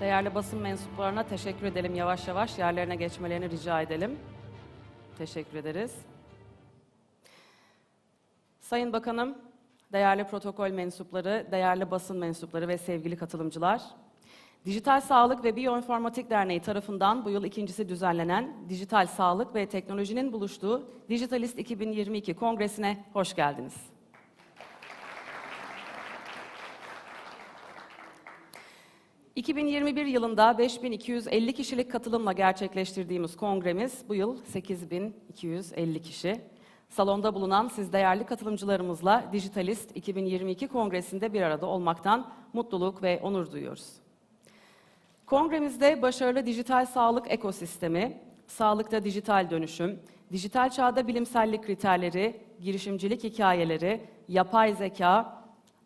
Değerli basın mensuplarına teşekkür edelim. Yavaş yavaş yerlerine geçmelerini rica edelim. Teşekkür ederiz. Sayın Bakanım, değerli protokol mensupları, değerli basın mensupları ve sevgili katılımcılar. Dijital Sağlık ve Biyoinformatik Derneği tarafından bu yıl ikincisi düzenlenen Dijital Sağlık ve Teknolojinin buluştuğu Digitalist 2022 Kongresi'ne hoş geldiniz. ...2021 yılında 5250 kişilik katılımla gerçekleştirdiğimiz kongremiz... ...bu yıl 8250 kişi. Salonda bulunan siz değerli katılımcılarımızla Digitalist 2022 Kongresi'nde bir arada olmaktan mutluluk ve onur duyuyoruz. Kongremizde başarılı dijital sağlık ekosistemi, sağlıkta dijital dönüşüm, dijital çağda bilimsellik kriterleri, girişimcilik hikayeleri, yapay zeka,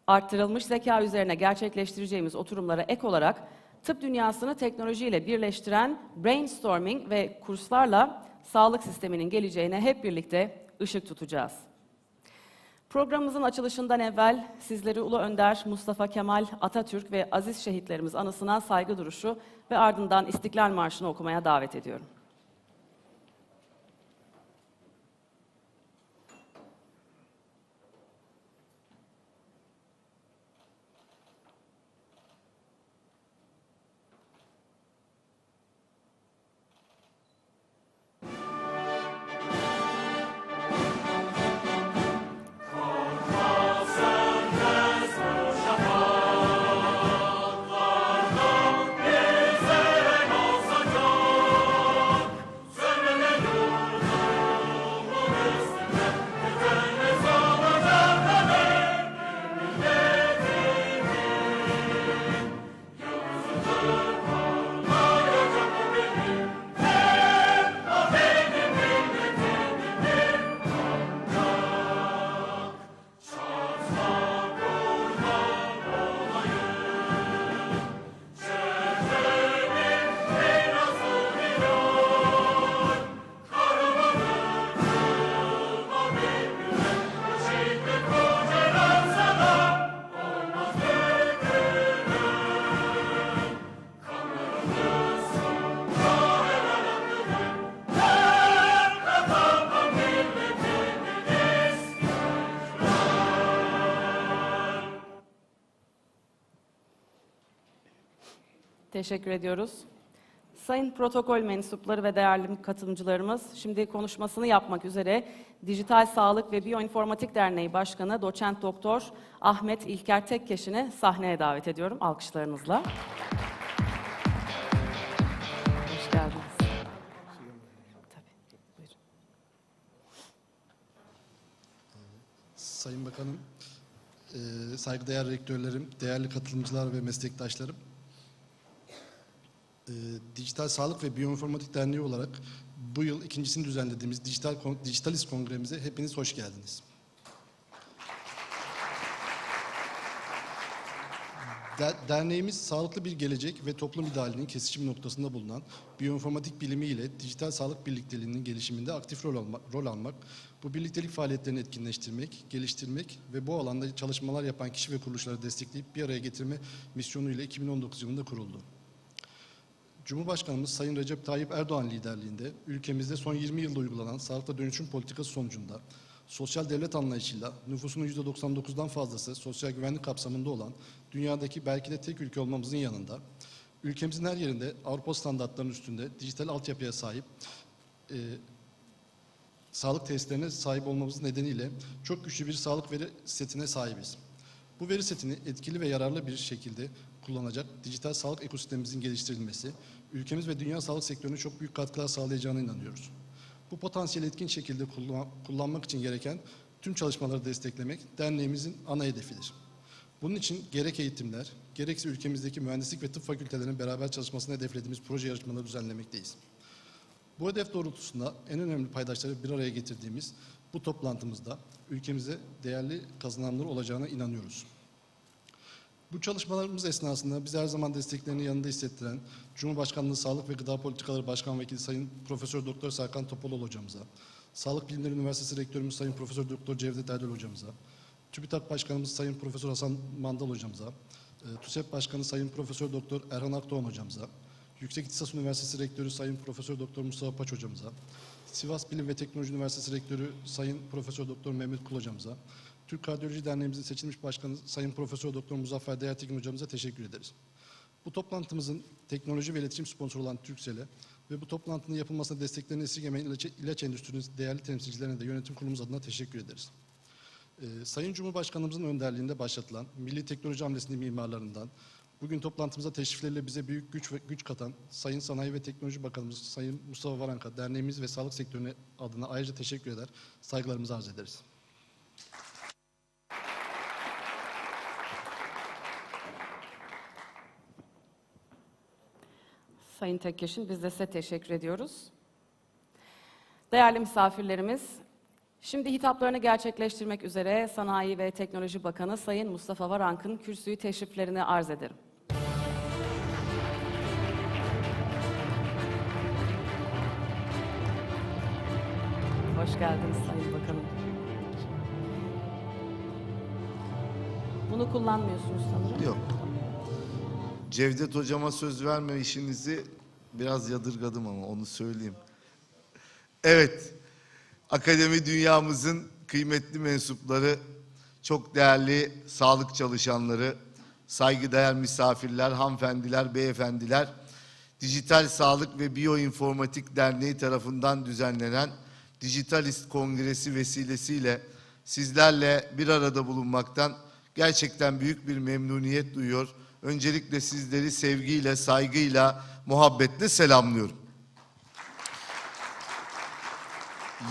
arttırılmış zeka üzerine gerçekleştireceğimiz oturumlara ek olarak tıp dünyasını teknolojiyle birleştiren brainstorming ve kurslarla sağlık sisteminin geleceğine hep birlikte ışık tutacağız. Programımızın açılışından evvel sizleri Ulu Önder Mustafa Kemal Atatürk ve aziz şehitlerimiz anısına saygı duruşu ve ardından İstiklal Marşı'nı okumaya davet ediyorum. Teşekkür ediyoruz. Sayın protokol mensupları ve değerli katılımcılarımız, şimdi konuşmasını yapmak üzere Dijital Sağlık ve Biyoinformatik Derneği Başkanı Doçent Doktor Ahmet İlker Tekkeş'ini sahneye davet ediyorum alkışlarınızla. Hoş geldiniz. Tabii. Sayın Bakanım, e, saygıdeğer rektörlerim, değerli katılımcılar ve meslektaşlarım. E, Dijital Sağlık ve Biyoinformatik Derneği olarak bu yıl ikincisini düzenlediğimiz Dijital Dijitalist Kongremize hepiniz hoş geldiniz. Der- Derneğimiz sağlıklı bir gelecek ve toplum idealinin kesişim noktasında bulunan biyoinformatik bilimi ile dijital sağlık birlikteliğinin gelişiminde aktif rol, alma- rol almak, bu birliktelik faaliyetlerini etkinleştirmek, geliştirmek ve bu alanda çalışmalar yapan kişi ve kuruluşları destekleyip bir araya getirme misyonuyla 2019 yılında kuruldu. Cumhurbaşkanımız Sayın Recep Tayyip Erdoğan liderliğinde ülkemizde son 20 yılda uygulanan sağlıkta dönüşüm politikası sonucunda sosyal devlet anlayışıyla nüfusunun %99'dan fazlası sosyal güvenlik kapsamında olan dünyadaki belki de tek ülke olmamızın yanında ülkemizin her yerinde Avrupa standartlarının üstünde dijital altyapıya sahip e, sağlık tesislerine sahip olmamız nedeniyle çok güçlü bir sağlık veri setine sahibiz. Bu veri setini etkili ve yararlı bir şekilde kullanacak dijital sağlık ekosistemimizin geliştirilmesi, ülkemiz ve dünya sağlık sektörüne çok büyük katkılar sağlayacağına inanıyoruz. Bu potansiyeli etkin şekilde kullan- kullanmak için gereken tüm çalışmaları desteklemek derneğimizin ana hedefidir. Bunun için gerek eğitimler, gerekse ülkemizdeki mühendislik ve tıp fakültelerinin beraber çalışmasını hedeflediğimiz proje yarışmaları düzenlemekteyiz. Bu hedef doğrultusunda en önemli paydaşları bir araya getirdiğimiz bu toplantımızda ülkemize değerli kazananlar olacağına inanıyoruz. Bu çalışmalarımız esnasında biz her zaman desteklerini yanında hissettiren Cumhurbaşkanlığı Sağlık ve Gıda Politikaları Başkan Vekili Sayın Profesör Doktor Serkan Topaloğlu hocamıza, Sağlık Bilimleri Üniversitesi Rektörümüz Sayın Profesör Doktor Cevdet Erdal hocamıza, TÜBİTAK Başkanımız Sayın Profesör Hasan Mandal hocamıza, e, TÜSEP Başkanı Sayın Profesör Doktor Erhan Akdoğan hocamıza, Yüksek İktisat Üniversitesi Rektörü Sayın Profesör Doktor Mustafa Paç hocamıza, Sivas Bilim ve Teknoloji Üniversitesi Rektörü Sayın Profesör Doktor Mehmet Kul hocamıza, Türk Kardiyoloji Derneğimizin seçilmiş başkanı Sayın Profesör Doktor Muzaffer Değertekin hocamıza teşekkür ederiz. Bu toplantımızın teknoloji ve iletişim sponsoru olan Turkcell'e ve bu toplantının yapılmasına desteklerini esirgemeyen ilaç, ilaç endüstrisinin değerli temsilcilerine de yönetim kurulumuz adına teşekkür ederiz. Ee, Sayın Cumhurbaşkanımızın önderliğinde başlatılan Milli Teknoloji Hamlesi'nin mimarlarından, bugün toplantımıza teşrifleriyle bize büyük güç ve güç katan Sayın Sanayi ve Teknoloji Bakanımız Sayın Mustafa Varanka, derneğimiz ve sağlık sektörüne adına ayrıca teşekkür eder, saygılarımızı arz ederiz. Sayın Tekkeş'in biz de size teşekkür ediyoruz. Değerli misafirlerimiz, şimdi hitaplarını gerçekleştirmek üzere Sanayi ve Teknoloji Bakanı Sayın Mustafa Varank'ın kürsüyü teşriflerini arz ederim. Hoş geldiniz Sayın Bakanım. Bunu kullanmıyorsunuz sanırım. Yok. Cevdet hocama söz verme işinizi biraz yadırgadım ama onu söyleyeyim. Evet. Akademi dünyamızın kıymetli mensupları, çok değerli sağlık çalışanları, saygıdeğer misafirler, hanımefendiler, beyefendiler, Dijital Sağlık ve Biyoinformatik Derneği tarafından düzenlenen Dijitalist Kongresi vesilesiyle sizlerle bir arada bulunmaktan gerçekten büyük bir memnuniyet duyuyor. Öncelikle sizleri sevgiyle, saygıyla, muhabbetle selamlıyorum.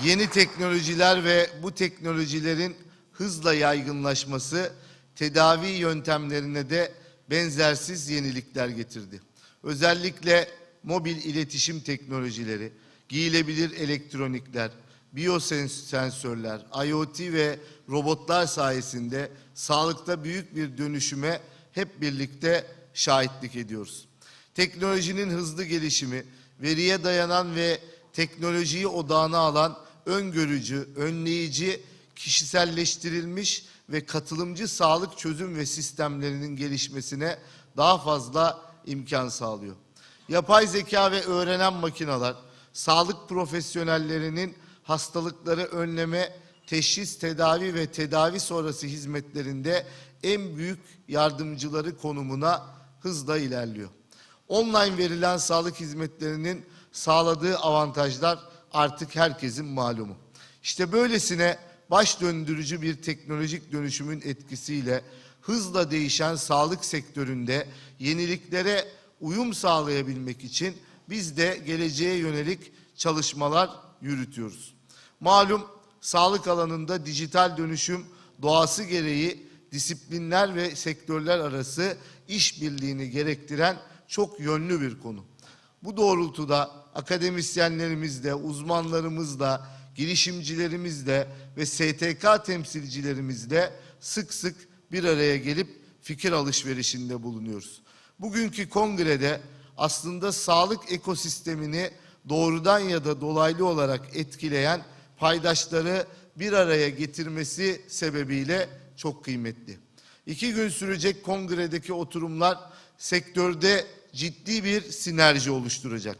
Yeni teknolojiler ve bu teknolojilerin hızla yaygınlaşması tedavi yöntemlerine de benzersiz yenilikler getirdi. Özellikle mobil iletişim teknolojileri, giyilebilir elektronikler, biyosensörler, IoT ve robotlar sayesinde sağlıkta büyük bir dönüşüme hep birlikte şahitlik ediyoruz. Teknolojinin hızlı gelişimi, veriye dayanan ve teknolojiyi odağına alan öngörücü, önleyici, kişiselleştirilmiş ve katılımcı sağlık çözüm ve sistemlerinin gelişmesine daha fazla imkan sağlıyor. Yapay zeka ve öğrenen makineler, sağlık profesyonellerinin hastalıkları önleme, teşhis, tedavi ve tedavi sonrası hizmetlerinde en büyük yardımcıları konumuna hızla ilerliyor. Online verilen sağlık hizmetlerinin sağladığı avantajlar artık herkesin malumu. İşte böylesine baş döndürücü bir teknolojik dönüşümün etkisiyle hızla değişen sağlık sektöründe yeniliklere uyum sağlayabilmek için biz de geleceğe yönelik çalışmalar yürütüyoruz. Malum sağlık alanında dijital dönüşüm doğası gereği disiplinler ve sektörler arası işbirliğini gerektiren çok yönlü bir konu. Bu doğrultuda akademisyenlerimizle, uzmanlarımızla, girişimcilerimizle ve STK temsilcilerimizle sık sık bir araya gelip fikir alışverişinde bulunuyoruz. Bugünkü kongrede aslında sağlık ekosistemini doğrudan ya da dolaylı olarak etkileyen paydaşları bir araya getirmesi sebebiyle çok kıymetli. İki gün sürecek kongredeki oturumlar sektörde ciddi bir sinerji oluşturacak.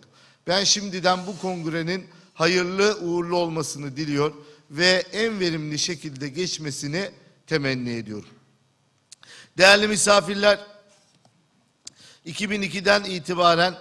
Ben şimdiden bu kongrenin hayırlı uğurlu olmasını diliyor ve en verimli şekilde geçmesini temenni ediyorum. Değerli misafirler, 2002'den itibaren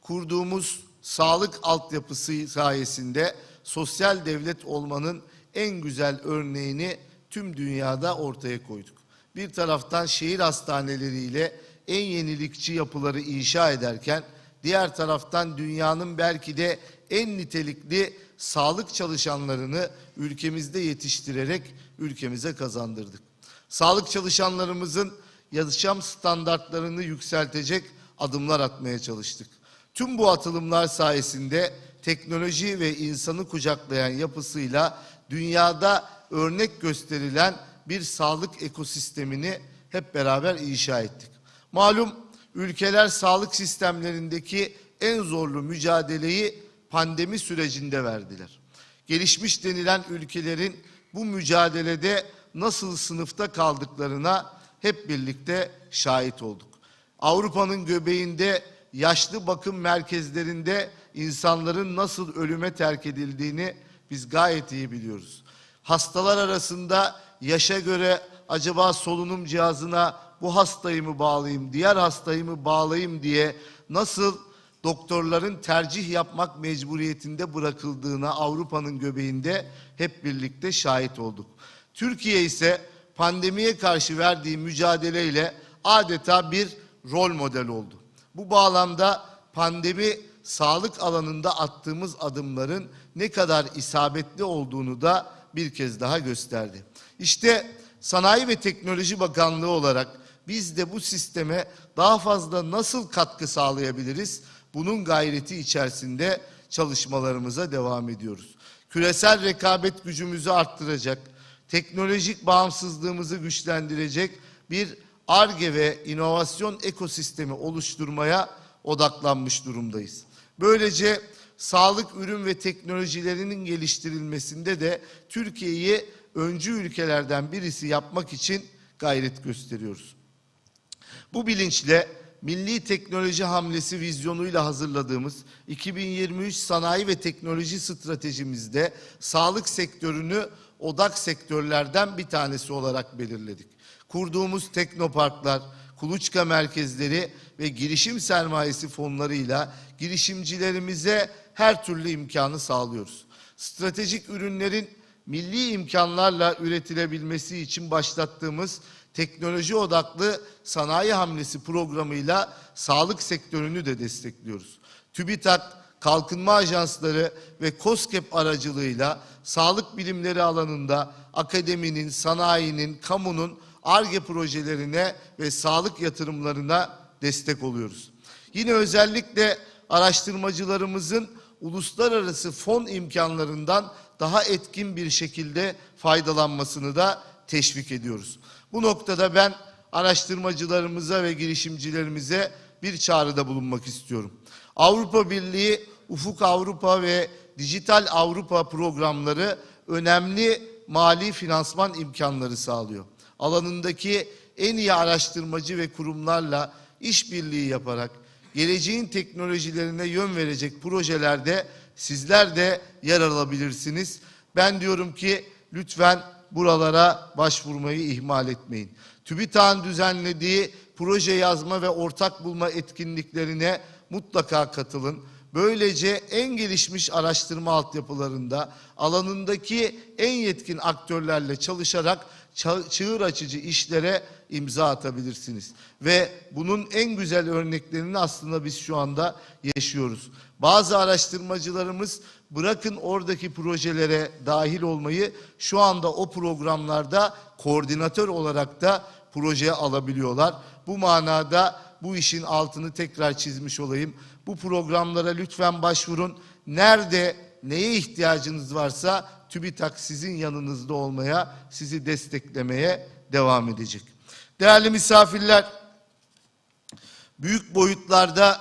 kurduğumuz sağlık altyapısı sayesinde sosyal devlet olmanın en güzel örneğini tüm dünyada ortaya koyduk. Bir taraftan şehir hastaneleriyle en yenilikçi yapıları inşa ederken diğer taraftan dünyanın belki de en nitelikli sağlık çalışanlarını ülkemizde yetiştirerek ülkemize kazandırdık. Sağlık çalışanlarımızın yaşam standartlarını yükseltecek adımlar atmaya çalıştık. Tüm bu atılımlar sayesinde teknoloji ve insanı kucaklayan yapısıyla dünyada örnek gösterilen bir sağlık ekosistemini hep beraber inşa ettik. Malum ülkeler sağlık sistemlerindeki en zorlu mücadeleyi pandemi sürecinde verdiler. Gelişmiş denilen ülkelerin bu mücadelede nasıl sınıfta kaldıklarına hep birlikte şahit olduk. Avrupa'nın göbeğinde yaşlı bakım merkezlerinde insanların nasıl ölüme terk edildiğini biz gayet iyi biliyoruz. Hastalar arasında yaşa göre acaba solunum cihazına bu hastayı mı bağlayayım, diğer hastayı mı bağlayayım diye nasıl doktorların tercih yapmak mecburiyetinde bırakıldığına Avrupa'nın göbeğinde hep birlikte şahit olduk. Türkiye ise pandemiye karşı verdiği mücadeleyle adeta bir rol model oldu. Bu bağlamda pandemi sağlık alanında attığımız adımların ne kadar isabetli olduğunu da bir kez daha gösterdi. İşte Sanayi ve Teknoloji Bakanlığı olarak biz de bu sisteme daha fazla nasıl katkı sağlayabiliriz? Bunun gayreti içerisinde çalışmalarımıza devam ediyoruz. Küresel rekabet gücümüzü arttıracak, teknolojik bağımsızlığımızı güçlendirecek bir ARGE ve inovasyon ekosistemi oluşturmaya odaklanmış durumdayız. Böylece sağlık ürün ve teknolojilerinin geliştirilmesinde de Türkiye'yi öncü ülkelerden birisi yapmak için gayret gösteriyoruz. Bu bilinçle Milli Teknoloji Hamlesi vizyonuyla hazırladığımız 2023 Sanayi ve Teknoloji Stratejimizde sağlık sektörünü odak sektörlerden bir tanesi olarak belirledik. Kurduğumuz teknoparklar, kuluçka merkezleri ve girişim sermayesi fonlarıyla girişimcilerimize her türlü imkanı sağlıyoruz. Stratejik ürünlerin milli imkanlarla üretilebilmesi için başlattığımız teknoloji odaklı sanayi hamlesi programıyla sağlık sektörünü de destekliyoruz. TÜBİTAK, kalkınma ajansları ve KOSGEB aracılığıyla sağlık bilimleri alanında akademinin, sanayinin, kamunun ARGE projelerine ve sağlık yatırımlarına destek oluyoruz. Yine özellikle araştırmacılarımızın uluslararası fon imkanlarından daha etkin bir şekilde faydalanmasını da teşvik ediyoruz. Bu noktada ben araştırmacılarımıza ve girişimcilerimize bir çağrıda bulunmak istiyorum. Avrupa Birliği, Ufuk Avrupa ve Dijital Avrupa programları önemli mali finansman imkanları sağlıyor. Alanındaki en iyi araştırmacı ve kurumlarla işbirliği yaparak geleceğin teknolojilerine yön verecek projelerde sizler de yer alabilirsiniz. Ben diyorum ki lütfen buralara başvurmayı ihmal etmeyin. TÜBİTAK'ın düzenlediği proje yazma ve ortak bulma etkinliklerine mutlaka katılın. Böylece en gelişmiş araştırma altyapılarında alanındaki en yetkin aktörlerle çalışarak ça- çığır açıcı işlere imza atabilirsiniz. Ve bunun en güzel örneklerini aslında biz şu anda yaşıyoruz. Bazı araştırmacılarımız bırakın oradaki projelere dahil olmayı şu anda o programlarda koordinatör olarak da projeye alabiliyorlar. Bu manada bu işin altını tekrar çizmiş olayım. Bu programlara lütfen başvurun. Nerede neye ihtiyacınız varsa TÜBİTAK sizin yanınızda olmaya, sizi desteklemeye devam edecek. Değerli misafirler, büyük boyutlarda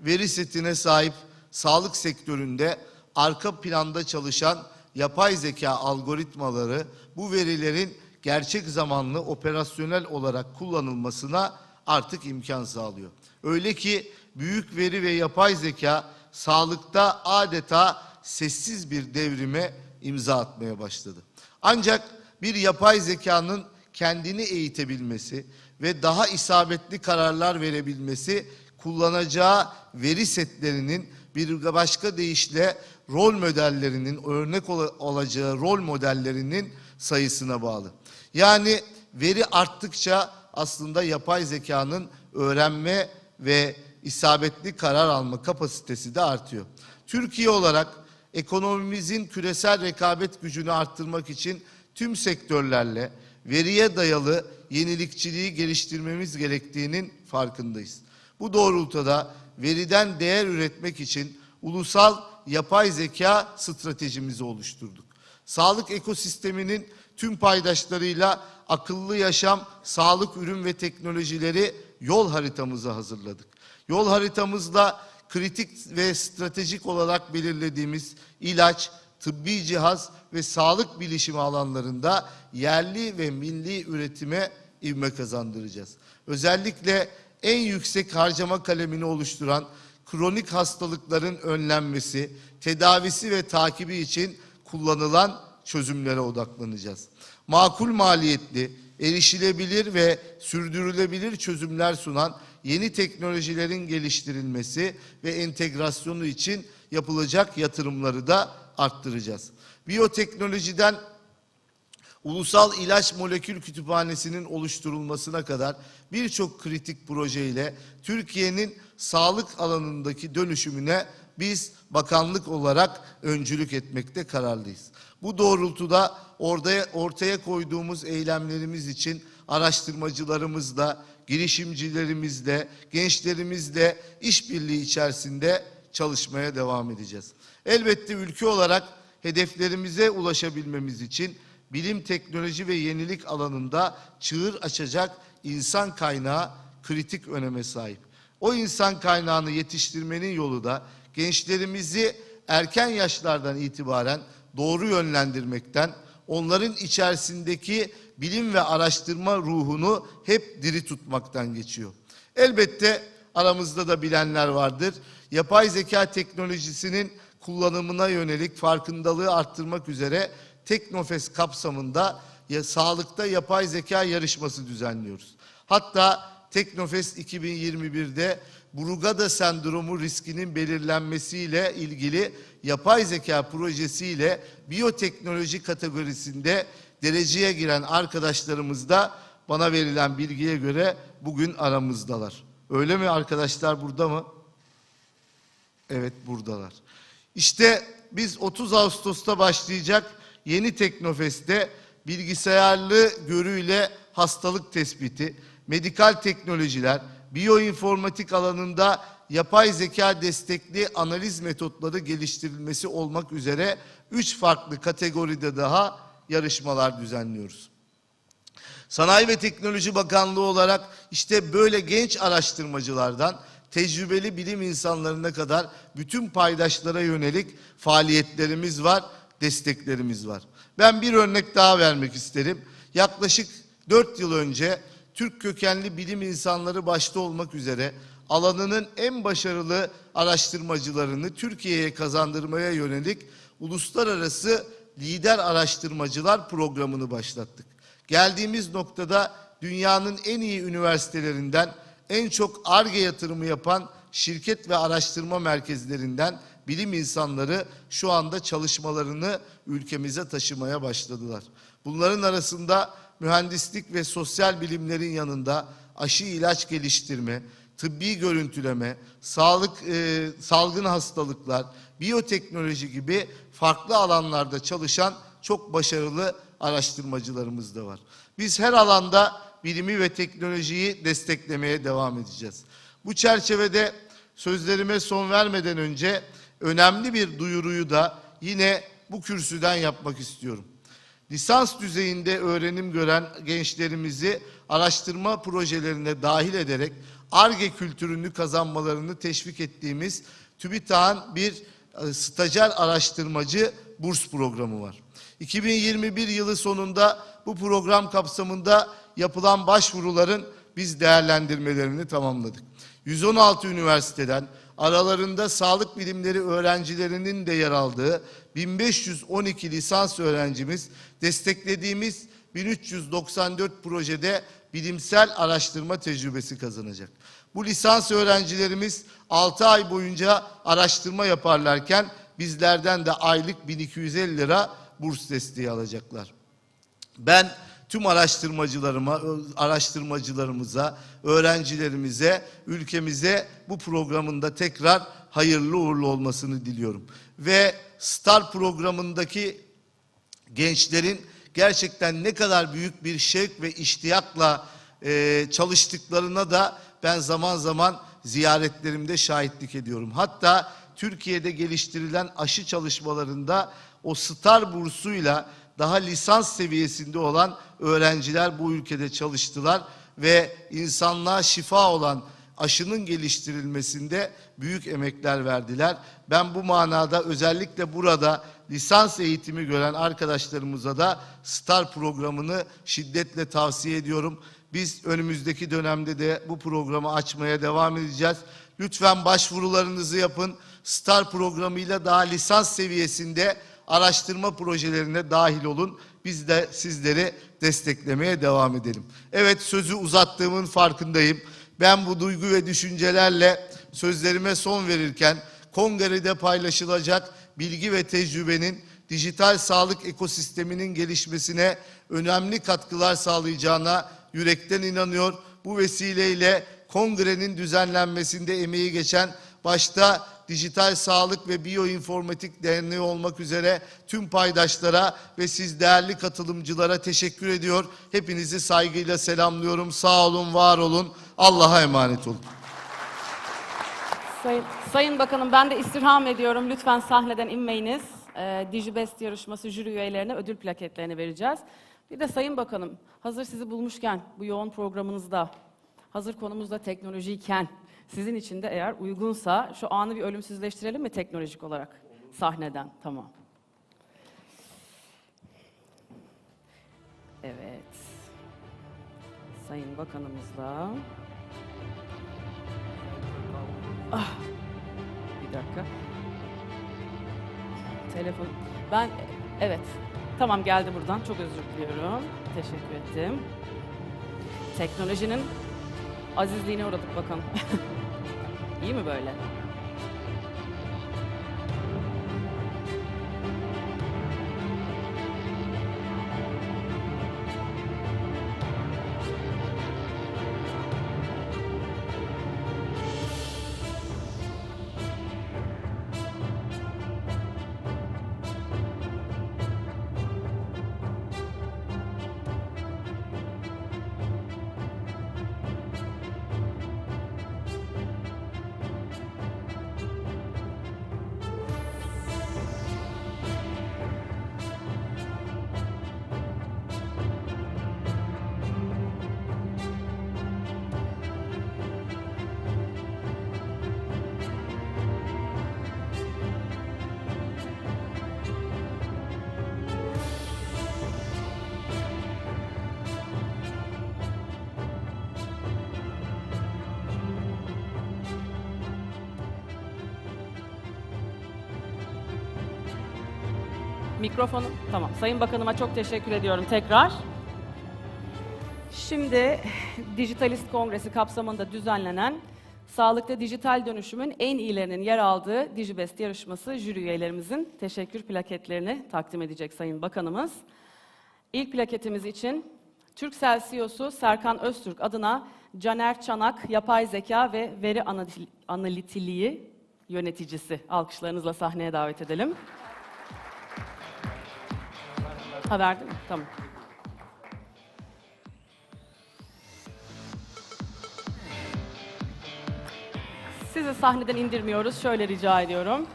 veri setine sahip sağlık sektöründe arka planda çalışan yapay zeka algoritmaları bu verilerin gerçek zamanlı operasyonel olarak kullanılmasına artık imkan sağlıyor. Öyle ki büyük veri ve yapay zeka sağlıkta adeta sessiz bir devrime imza atmaya başladı. Ancak bir yapay zekanın kendini eğitebilmesi ve daha isabetli kararlar verebilmesi kullanacağı veri setlerinin bir başka deyişle rol modellerinin örnek ola- olacağı rol modellerinin sayısına bağlı. Yani veri arttıkça aslında yapay zekanın öğrenme ve isabetli karar alma kapasitesi de artıyor. Türkiye olarak ekonomimizin küresel rekabet gücünü arttırmak için tüm sektörlerle veriye dayalı yenilikçiliği geliştirmemiz gerektiğinin farkındayız. Bu doğrultuda veriden değer üretmek için ulusal yapay zeka stratejimizi oluşturduk. Sağlık ekosisteminin tüm paydaşlarıyla akıllı yaşam, sağlık ürün ve teknolojileri yol haritamızı hazırladık. Yol haritamızda kritik ve stratejik olarak belirlediğimiz ilaç, tıbbi cihaz ve sağlık bilişimi alanlarında yerli ve milli üretime ivme kazandıracağız. Özellikle en yüksek harcama kalemini oluşturan kronik hastalıkların önlenmesi, tedavisi ve takibi için kullanılan çözümlere odaklanacağız. Makul maliyetli, erişilebilir ve sürdürülebilir çözümler sunan yeni teknolojilerin geliştirilmesi ve entegrasyonu için yapılacak yatırımları da arttıracağız. Biyoteknolojiden Ulusal İlaç Molekül Kütüphanesi'nin oluşturulmasına kadar birçok kritik proje ile Türkiye'nin sağlık alanındaki dönüşümüne biz bakanlık olarak öncülük etmekte kararlıyız. Bu doğrultuda ortaya, ortaya koyduğumuz eylemlerimiz için araştırmacılarımızla, girişimcilerimizle, gençlerimizle işbirliği içerisinde çalışmaya devam edeceğiz. Elbette ülke olarak hedeflerimize ulaşabilmemiz için bilim, teknoloji ve yenilik alanında çığır açacak insan kaynağı kritik öneme sahip. O insan kaynağını yetiştirmenin yolu da gençlerimizi erken yaşlardan itibaren doğru yönlendirmekten, onların içerisindeki bilim ve araştırma ruhunu hep diri tutmaktan geçiyor. Elbette aramızda da bilenler vardır. Yapay zeka teknolojisinin kullanımına yönelik farkındalığı arttırmak üzere Teknofest kapsamında ya, sağlıkta yapay zeka yarışması düzenliyoruz. Hatta Teknofest 2021'de Brugada sendromu riskinin belirlenmesiyle ilgili yapay zeka projesiyle biyoteknoloji kategorisinde dereceye giren arkadaşlarımız da bana verilen bilgiye göre bugün aramızdalar. Öyle mi arkadaşlar burada mı? Evet buradalar. İşte biz 30 Ağustos'ta başlayacak yeni Teknofest'te bilgisayarlı görüyle hastalık tespiti, medikal teknolojiler, biyoinformatik alanında yapay zeka destekli analiz metotları geliştirilmesi olmak üzere 3 farklı kategoride daha yarışmalar düzenliyoruz. Sanayi ve Teknoloji Bakanlığı olarak işte böyle genç araştırmacılardan tecrübeli bilim insanlarına kadar bütün paydaşlara yönelik faaliyetlerimiz var, desteklerimiz var. Ben bir örnek daha vermek isterim. Yaklaşık 4 yıl önce Türk kökenli bilim insanları başta olmak üzere alanının en başarılı araştırmacılarını Türkiye'ye kazandırmaya yönelik uluslararası lider araştırmacılar programını başlattık. Geldiğimiz noktada dünyanın en iyi üniversitelerinden en çok ARGE yatırımı yapan şirket ve araştırma merkezlerinden bilim insanları şu anda çalışmalarını ülkemize taşımaya başladılar. Bunların arasında mühendislik ve sosyal bilimlerin yanında aşı ilaç geliştirme, tıbbi görüntüleme, sağlık, e, salgın hastalıklar, biyoteknoloji gibi farklı alanlarda çalışan çok başarılı araştırmacılarımız da var. Biz her alanda bilimi ve teknolojiyi desteklemeye devam edeceğiz. Bu çerçevede sözlerime son vermeden önce önemli bir duyuruyu da yine bu kürsüden yapmak istiyorum. Lisans düzeyinde öğrenim gören gençlerimizi araştırma projelerine dahil ederek ARGE kültürünü kazanmalarını teşvik ettiğimiz TÜBİTAK'ın bir e, stajyer araştırmacı burs programı var. 2021 yılı sonunda bu program kapsamında yapılan başvuruların biz değerlendirmelerini tamamladık. 116 üniversiteden aralarında sağlık bilimleri öğrencilerinin de yer aldığı 1512 lisans öğrencimiz desteklediğimiz 1394 projede bilimsel araştırma tecrübesi kazanacak. Bu lisans öğrencilerimiz 6 ay boyunca araştırma yaparlarken bizlerden de aylık 1250 lira burs desteği alacaklar. Ben tüm araştırmacılarıma, araştırmacılarımıza, öğrencilerimize, ülkemize bu programında tekrar hayırlı uğurlu olmasını diliyorum. Ve STAR programındaki gençlerin gerçekten ne kadar büyük bir şevk ve iştiyakla e, çalıştıklarına da ben zaman zaman ziyaretlerimde şahitlik ediyorum. Hatta Türkiye'de geliştirilen aşı çalışmalarında o STAR bursuyla daha lisans seviyesinde olan öğrenciler bu ülkede çalıştılar ve insanlığa şifa olan aşının geliştirilmesinde büyük emekler verdiler. Ben bu manada özellikle burada lisans eğitimi gören arkadaşlarımıza da STAR programını şiddetle tavsiye ediyorum. Biz önümüzdeki dönemde de bu programı açmaya devam edeceğiz. Lütfen başvurularınızı yapın. STAR programıyla daha lisans seviyesinde araştırma projelerine dahil olun. Biz de sizleri desteklemeye devam edelim. Evet sözü uzattığımın farkındayım. Ben bu duygu ve düşüncelerle sözlerime son verirken kongrede paylaşılacak bilgi ve tecrübenin dijital sağlık ekosisteminin gelişmesine önemli katkılar sağlayacağına yürekten inanıyor. Bu vesileyle kongrenin düzenlenmesinde emeği geçen başta Dijital Sağlık ve Biyoinformatik Derneği olmak üzere tüm paydaşlara ve siz değerli katılımcılara teşekkür ediyor. Hepinizi saygıyla selamlıyorum. Sağ olun, var olun. Allah'a emanet olun. Sayın, Sayın Bakanım ben de istirham ediyorum. Lütfen sahneden inmeyiniz. Ee, Dijibest yarışması jüri üyelerine ödül plaketlerini vereceğiz. Bir de Sayın Bakanım, hazır sizi bulmuşken bu yoğun programınızda, hazır konumuzda teknolojiyken, sizin için de eğer uygunsa şu anı bir ölümsüzleştirelim mi teknolojik olarak? Sahneden, tamam. Evet. Sayın Bakanımızla... Bir dakika. Telefon. Ben evet. Tamam geldi buradan. Çok özür diliyorum. Teşekkür ettim. Teknolojinin azizliğine uğradık bakalım. İyi mi böyle? Mikrofonu. Tamam. Sayın Bakanıma çok teşekkür ediyorum tekrar. Şimdi Dijitalist Kongresi kapsamında düzenlenen Sağlıkta Dijital Dönüşümün en iyilerinin yer aldığı Dijibest yarışması jüri üyelerimizin teşekkür plaketlerini takdim edecek Sayın Bakanımız. İlk plaketimiz için Türksel CEO'su Serkan Öztürk adına Caner Çanak, Yapay Zeka ve Veri Anali- Analitiliği yöneticisi alkışlarınızla sahneye davet edelim. Ha verdin mi? Tamam. Sizi sahneden indirmiyoruz. Şöyle rica ediyorum.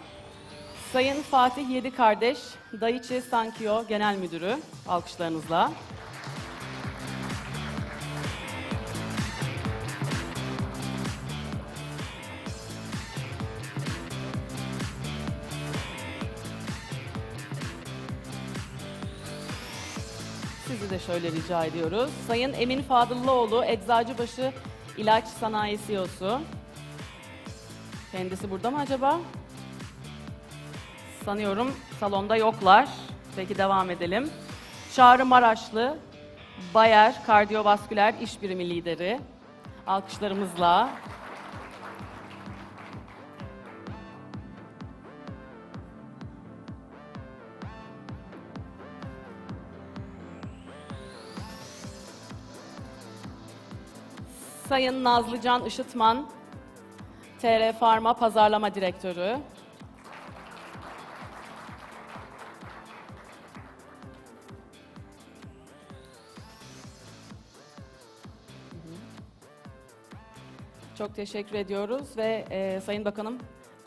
Sayın Fatih Yedi Kardeş, Daiichi Sankyo Genel Müdürü alkışlarınızla. De şöyle rica ediyoruz. Sayın Emin Fadıllıoğlu, Eczacıbaşı İlaç Sanayi CEO'su. Kendisi burada mı acaba? Sanıyorum salonda yoklar. Peki devam edelim. Çağrı Maraşlı, Bayer Kardiyovasküler İş Birimi Lideri. Alkışlarımızla. Sayın Nazlıcan Işıtman, TR Pharma Pazarlama Direktörü. Çok teşekkür ediyoruz ve e, Sayın Bakanım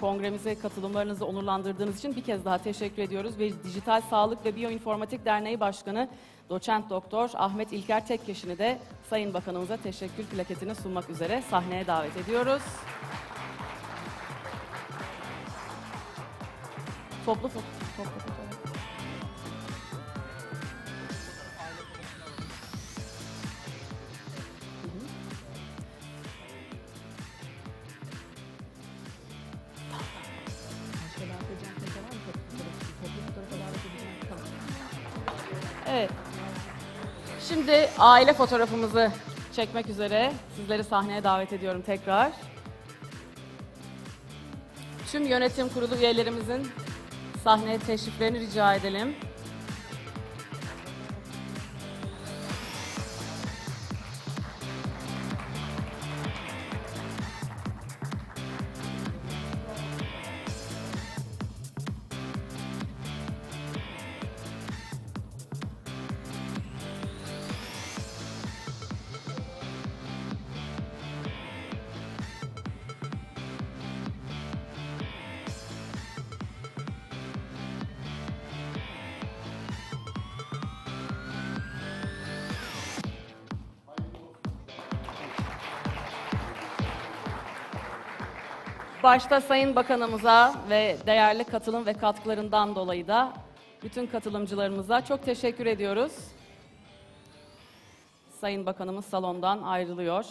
kongremize katılımlarınızı onurlandırdığınız için bir kez daha teşekkür ediyoruz ve Dijital Sağlık ve Biyoinformatik Derneği Başkanı Doçent Doktor Ahmet İlker Tekkeşin'i de Sayın Bakanımıza teşekkür plaketini sunmak üzere sahneye davet ediyoruz. Toplu fo- toplu fotoğraf. Evet. Şimdi aile fotoğrafımızı çekmek üzere sizleri sahneye davet ediyorum tekrar. Tüm yönetim kurulu üyelerimizin sahneye teşriflerini rica edelim. Başta Sayın Bakanımıza ve değerli katılım ve katkılarından dolayı da bütün katılımcılarımıza çok teşekkür ediyoruz. Sayın Bakanımız salondan ayrılıyor.